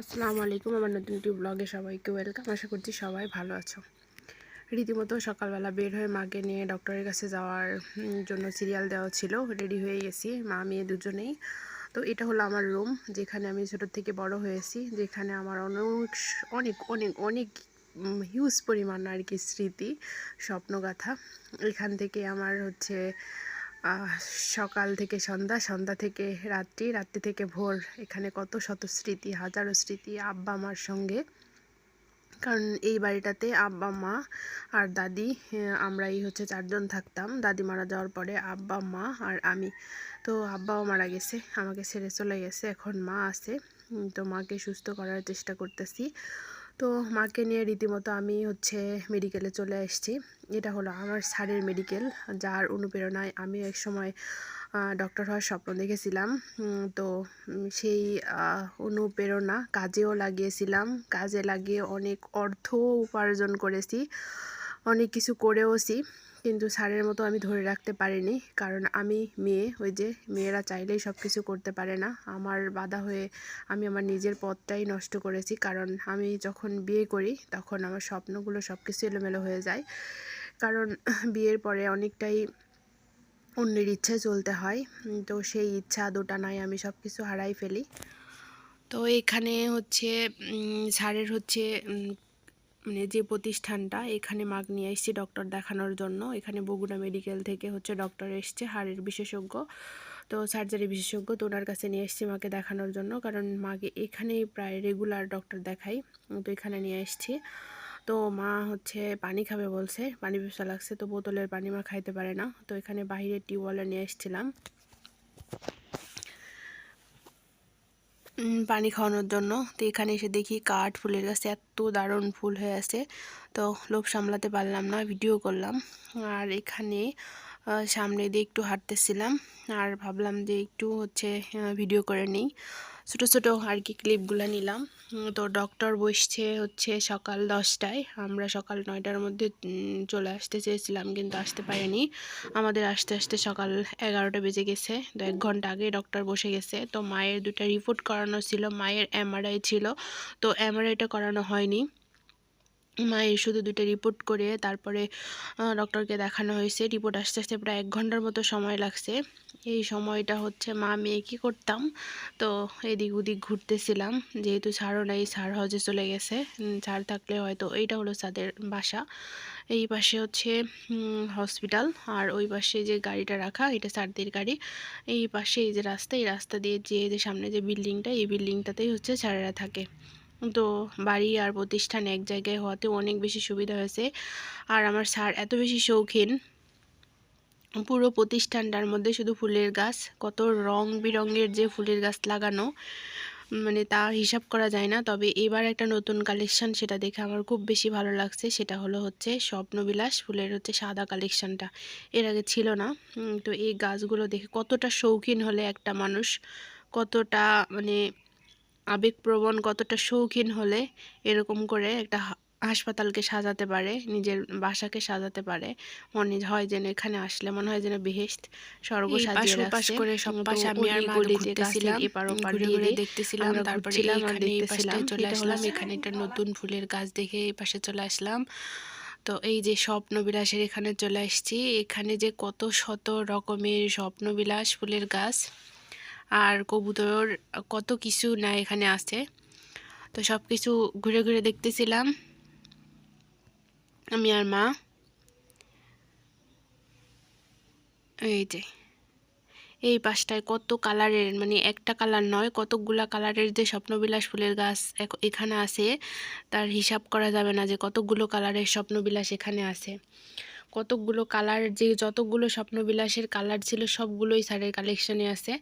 আসসালামু আলাইকুম, আমার নতুন একটি ব্লগে সবাইকে ওয়েলকাম আশা করছি সবাই ভালো আছো। রীতিমতো সকালবেলা বের হয়ে মাকে নিয়ে ডক্টরের কাছে যাওয়ার জন্য সিরিয়াল দেওয়া ছিল রেডি হয়ে গেছি, মা, মেয়ে দুজনেই। তো এটা হলো আমার রুম যেখানে আমি ছোটোর থেকে বড় হয়েছি, যেখানে আমার অনেক অনেক অনেক অনেক হিউজ পরিমাণ আর কি স্মৃতি, স্বপ্নগাথা। এখান থেকে আমার হচ্ছে সকাল থেকে সন্ধ্যা সন্ধ্যা থেকে রাত্রি রাত্রি থেকে ভোর। এখানে কত শত স্মৃতি হাজারো স্মৃতি আব্বা মার সঙ্গে। কারণ এই বাড়িটাতে আব্বা মা আর দাদি আহ, আমরাই হচ্ছে চারজন থাকতাম। দাদি মারা যাওয়ার পরে আব্বা মা আর আমি। তো আব্বাও মারা গেছে আমাকে ছেড়ে চলে গেছে। এখন মা আছে। তো মাকে সুস্থ করার চেষ্টা করতেছি। তো মাকে নিয়ে রীতিমতো আমি হচ্ছে মেডিকেলে চলে এসেছি এটা হলো আমার স্যারের মেডিকেল যার অনুপ্রেরণায় আমি এক সময় ডক্টর হওয়ার স্বপ্ন দেখেছিলাম। তো সেই অনুপ্রেরণা কাজেও লাগিয়েছিলাম। কাজে লাগিয়ে অনেক অর্থ উপার্জন করেছি। অনেক কিছু করেওছি, কিন্তু স্যারের মতো আমি ধরে রাখতে পারিনি। কারণ আমি মেয়ে, ওই যে মেয়েরা চাইলেই সব কিছু করতে পারে না। আমার বাধা হয়ে আমি আমার নিজের পথটাই নষ্ট করেছি। কারণ আমি যখন বিয়ে করি, তখন আমার স্বপ্নগুলো সব কিছু এলোমেলো হয়ে যায়। কারণ বিয়ের পরে অনেকটাই অন্যের ইচ্ছায় চলতে হয়। তো সেই ইচ্ছা দুটা নাই আমি সব কিছু হারাই ফেলি। তো এখানে হচ্ছে স্যারের হচ্ছে মানে যে প্রতিষ্ঠানটা, এখানে মাগ নিয়ে এসেছি ডক্টর দেখানোর জন্য। এখানে বগুড়া মেডিকেল থেকে হচ্ছে ডক্টর এসছে, হাড়ের বিশেষজ্ঞ। তো সার্জারি বিশেষজ্ঞ তো ওনার কাছে নিয়ে এসেছি মাকে দেখানোর জন্য, কারণ মাকে এখানেই প্রায় রেগুলার ডক্টর দেখাই। তো এখানে নিয়ে এসেছি। তো মা হচ্ছে পানি খাবে বলছে, পানি পিপাসা লাগছে, তো বোতলের পানি মা খাইতে পারে না। তো এখানে বাইরে টিউবওয়েলে নিয়ে এসেছিলাম। পানি খাওয়ানোর জন্য। তো এখানে এসে দেখি কাঠ ফুলের গাছে এত দারুণ ফুল হয়ে আছে। তো লোভ সামলাতে পারলাম না ভিডিও করলাম। আর এখানে সামনে দিয়ে একটু হাঁটতেছিলাম আর ভাবলাম যে একটু হচ্ছে ভিডিও করে নিই। ছোটো ছোটো আর কি ক্লিপগুলো নিলাম। তো ডক্টর বসছে হচ্ছে সকাল দশটায়। আমরা সকাল নয়টার মধ্যে চলে আসতে চেয়েছিলাম কিন্তু আসতে পারিনি। আমাদের আসতে আসতে সকাল এগারোটা বেজে গেছে। তো এক ঘণ্টা আগে ডক্টর বসে গেছে। তো মায়ের দুটা রিপোর্ট করানো ছিল। মায়ের এমআরআই ছিল। তো এমআরআইটা করানো হয়নি। মায়ের শুধু দুটো রিপোর্ট করে, তারপরে ডক্টরকে দেখানো হয়েছে। রিপোর্ট আসতে আসতে প্রায় এক ঘণ্টার মতো সময় লাগছে। এই সময়টা হচ্ছে মা, মেয়ে কী করতাম? তো এদিক ওদিক ঘুরতেছিলাম। যেহেতু স্যারও নাই স্যার হজে চলে গেছে। স্যার থাকলে হয়তো এইটা হলো স্যারের বাসা। এই পাশে হচ্ছে হসপিটাল আর ওই পাশে যে গাড়িটা রাখা, এটা স্যারদের গাড়ি। এই পাশে এই যে রাস্তা, এই রাস্তা দিয়ে যে যে সামনে যে বিল্ডিংটা এই বিল্ডিংটাতেই হচ্ছে স্যারেরা থাকে। তো বাড়ি আর প্রতিষ্ঠান এক জায়গায় হওয়াতে অনেক বেশি সুবিধা হয়েছে। আর আমার স্যার এত বেশি শৌখিন। পুরো প্রতিষ্ঠানটার মধ্যে শুধু ফুলের গাছ, কত রং বেরঙের যে ফুলের গাছ লাগানো মানে তার হিসাব করা যায় না। তবে এবার একটা নতুন কালেকশন সেটা দেখে আমার খুব বেশি ভালো লাগছে। সেটা হলো হচ্ছে স্বপ্নবিলাস, ফুলের হচ্ছে সাদা কালেকশনটা। এর আগে ছিল না। তো এই গাছগুলো দেখে কতটা শৌখিন হলে একটা মানুষ, কতটা মানে আবেগপ্রবণ কতটা শৌখিন হলে এরকম করে একটা হাসপাতালকে সাজাতে পারে নিজের বাসাকে সাজাতে পারে। মনে হয় যেন এখানে আসলে মনে হয় যেন বেহেশত স্বর্গ সাজিয়ে রাখছে। করে সব পাশে আমি আর মা ঘুরতেছিলাম, এপার ওপার ঘুরে দেখতেছিলাম, তারপরে ঘুরছিলাম এই দেখতেছিলাম। চলে আসলাম, এখানে একটা নতুন ফুলের গাছ দেখে এই পাশে চলে আসলাম। তো এই যে স্বপ্নবিলাসের এখানে চলে আসছি এখানে যে কত শত রকমের স্বপ্নবিলাস ফুলের গাছ। আর কবুতর, কত কিছু না এখানে আছে। তো সব কিছু ঘুরে ঘুরে দেখতেছিলাম। আমি আর মা। এই যে। এই পাশটায় কত কালারের মানে একটা কালার নয় কতকগুলা কালারের যে স্বপ্নবিলাস ফুলের গাছ এখানে আছে, তার হিসাব করা যাবে না যে কতকগুলো কালারের স্বপ্নবিলাস এখানে আছে। কতকগুলো কালার, যে যতগুলো স্বপ্নবিলাসের কালার ছিল সবগুলোই স্যারের কালেকশনে আছে।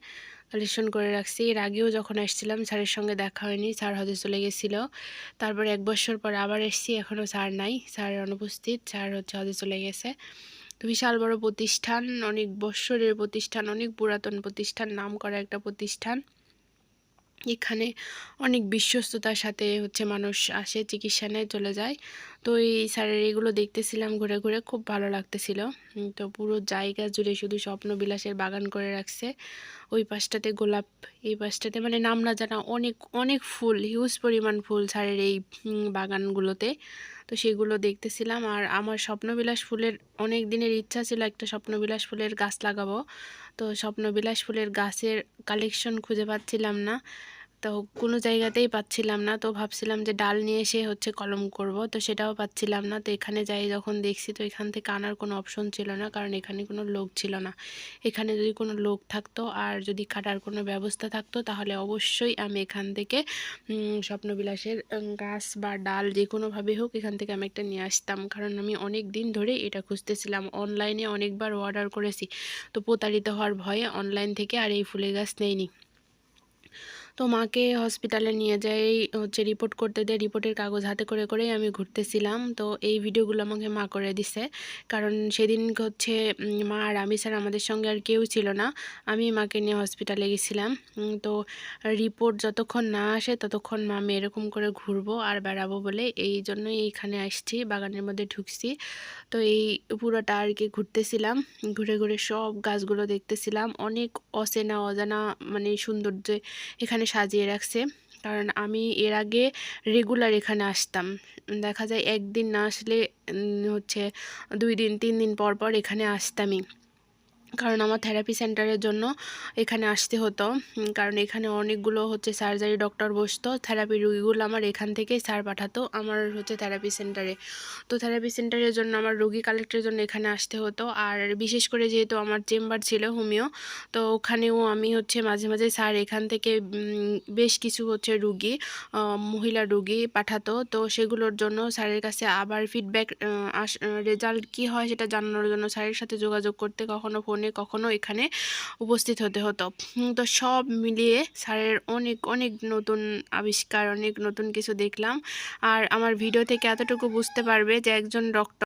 কালেকশন করে রাখছি। এর আগেও যখন আসছিলাম, স্যারের সঙ্গে দেখা হয়নি, স্যার হজে চলে গেছিল। তারপর এক বছর পর আবার এসেছি, এখনও স্যার নাই, স্যার অনুপস্থিত, স্যার হচ্ছে হজে চলে গেছে। তো বিশাল বড় প্রতিষ্ঠান, অনেক বৎসরের প্রতিষ্ঠান, অনেক পুরাতন প্রতিষ্ঠান, নাম করা একটা প্রতিষ্ঠান। এখানে অনেক বিশ্বস্ততার সাথে হচ্ছে মানুষ আসে, চিকিৎসা নেয় চলে যায়। তো এই স্যারের এগুলো দেখতেছিলাম ঘুরে ঘুরে খুব ভালো লাগতেছিল। তো পুরো জায়গা জুড়ে শুধু স্বপ্নবিলাসের বাগান করে রাখছে। ওই পাশটাতে গোলাপ, এই পাশটাতে মানে নাম না জানা অনেক অনেক ফুল হিউজ পরিমাণ ফুল স্যারের এই বাগানগুলোতে। তো সেগুলো দেখতেছিলাম আর আমার স্বপ্নবিলাস ফুলের অনেক দিনের ইচ্ছা ছিল একটা স্বপ্নবিলাস ফুলের গাছ লাগাবো। তো স্বপ্নবিলাস ফুলের গাছের কালেকশন খুঁজে পাচ্ছিলাম না। তো কোনো জায়গাতেই পাচ্ছিলাম না। তো ভাবছিলাম যে ডাল নিয়ে এসে হচ্ছে কলম করব। তো সেটাও পাচ্ছিলাম না। তো এখানে যাই যখন দেখছি, তো এখান থেকে আনার কোনো অপশন ছিল না। কারণ এখানে কোনো লোক ছিল না। এখানে যদি কোনো লোক থাকতো আর যদি কাটার কোনো ব্যবস্থা থাকতো, তাহলে অবশ্যই আমি এখান থেকে স্বপ্নবিলাসের গাছ বা ডাল যে কোনোভাবে হোক, এখান থেকে আমি একটা নিয়ে আসতাম। কারণ আমি অনেক দিন ধরে এটা খুঁজতেছিলাম। অনলাইনে অনেকবার অর্ডার করেছি। তো প্রতারিত হওয়ার ভয়ে অনলাইন থেকে আর এই ফুলের গাছ নেইনি। তো মাকে হসপিটালে নিয়ে যাই হচ্ছে রিপোর্ট করতে দিয়ে রিপোর্টের কাগজ হাতে করে করেই আমি ঘুরতেছিলাম। তো এই ভিডিওগুলো আমাকে মা করে দিছে। কারণ সেদিন হচ্ছে মা আর আমি স্যার আমাদের সঙ্গে আর কেউ ছিল না। আমি মাকে নিয়ে হসপিটালে গেছিলাম। তো রিপোর্ট যতক্ষণ না আসে, ততক্ষণ মা আমি এরকম করে ঘুরবো আর বেড়াবো বলে এই জন্যই এইখানে আসছি, বাগানের মধ্যে ঢুকছি। তো এই পুরোটা আর কি ঘুরতেছিলাম। ঘুরে ঘুরে সব গাছগুলো দেখতেছিলাম। অনেক অচেনা অজানা মানে সৌন্দর্যে এখানে সাজিয়ে রাখছে। কারণ আমি এর আগে রেগুলার এখানে আসতাম। দেখা যায় একদিন না আসলে হচ্ছে দুই দিন, তিন দিন পর পর এখানে আসতামই। কারণ আমার থেরাপি সেন্টারের জন্য এখানে আসতে হতো। কারণ এখানে অনেকগুলো হচ্ছে সার্জারি ডক্টর বসতো। থেরাপি রুগীগুলো আমার এখান থেকেই স্যার পাঠাতো, আমার হচ্ছে থেরাপি সেন্টারে তো থেরাপি সেন্টারের জন্য আমার রুগী কালেক্টের জন্য এখানে আসতে হতো। আর বিশেষ করে যেহেতু আমার চেম্বার ছিল হোমিও তো ওখানেও আমি হচ্ছে মাঝে মাঝে স্যার এখান থেকে বেশ কিছু হচ্ছে রুগী মহিলা রুগী পাঠাতো। তো সেগুলোর জন্য স্যারের কাছে আবার ফিডব্যাক আস রেজাল্ট কী হয় সেটা জানানোর জন্য স্যারের সাথে যোগাযোগ করতে কখনো ফোনে কখনো এখানে উপস্থিত হতে হতো। তো সব মিলিয়ে স্যারের অনেক অনেক নতুন আবিষ্কার, অনেক নতুন কিছু দেখলাম। আর আমার ভিডিও থেকে এতটুকু বুঝতে পারবে যে একজন ডক্টর